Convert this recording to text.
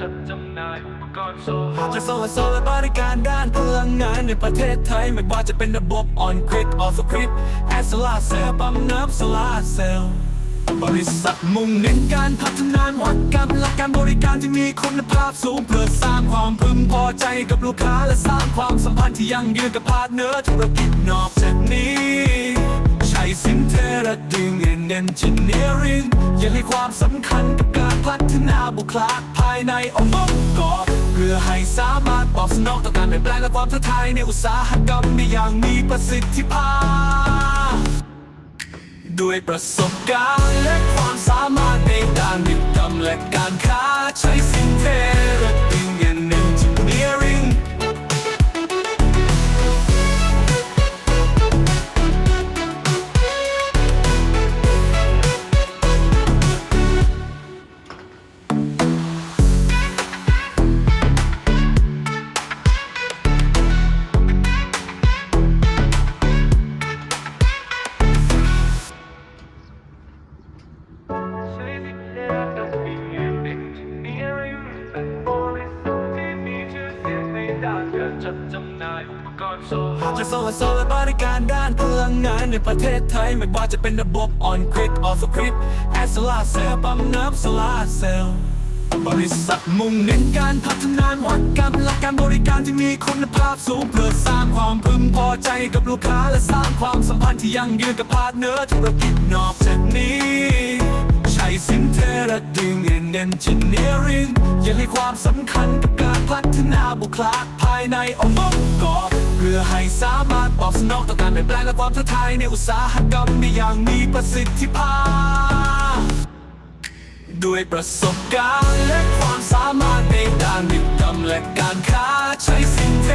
จัดจำหน่ายอุปกรณ์โซลาร์จะโซลาร์โซลและบริการด้านพลังงานในประเทศไทย ไม่ว่าจะเป็นระบบออนกริดออฟกริดแอสลาเซลปั๊มน้ำโซลาเซลล์บริษัทมุ่งเน้นการพัฒนานวัตกรรมและการบริการที่มีคุณภาพสูงเพื่อสร้างความพึงพอใจกับลูกค้าและสร้างความสัมพันธ์ที่ยั่งยืนกับพาร์ทเนอร์ธุรกิจนอกจากนี้ใช้สินเทระดึงเอ็นเอนจิเนียริงยังให้ความสำคัญกับการ พัฒนาบุคลากรภายในองค์กรเพื่อให้สามารถตอบสนองต่อการเปลี่ยนแปลงและความท้าทายในอุตสาหกรรมได้อย่างมีประสิทธิภาพ ด้วยประสบการณ์และความสามารถในด้านวิทย์และการค้า การจัดจำหน่ายอุปกรณ์โซลาร์จะโซลาร์โซลและบริการด้านพลังงานในประเทศไทย ไม่ว่าจะเป็นระบบออนกริดออฟกริดแอสลาเซลปั๊มน้ำโซลาเซลล์บริษัทมุ่งเน้นการพัฒนานวัตกรรมและการบริการที่มีคุณภาพสูงเพื่อสร้างความพึงพอใจกับลูกค้าและสร้างความสัมพันธ์ที่ยั่งยืนกับพาร์ทเนอร์ธุรกิจนอกจากนี้ใช้สินเทระดึงเอ็นเอนจิเนียริงยังให้ความสำคัญกับการพัฒนาบุคลากายในองค์กรเพื่อให้สามารถตอบสนองต่อการเปลี่ยนแปลงและความท้าทายในอุตสาหกรรมได้อย่างมีประสิทธิภาพ ด้วยประสบการณ์และความสามารถในด้านวิทย์และการค้าใช้สินเท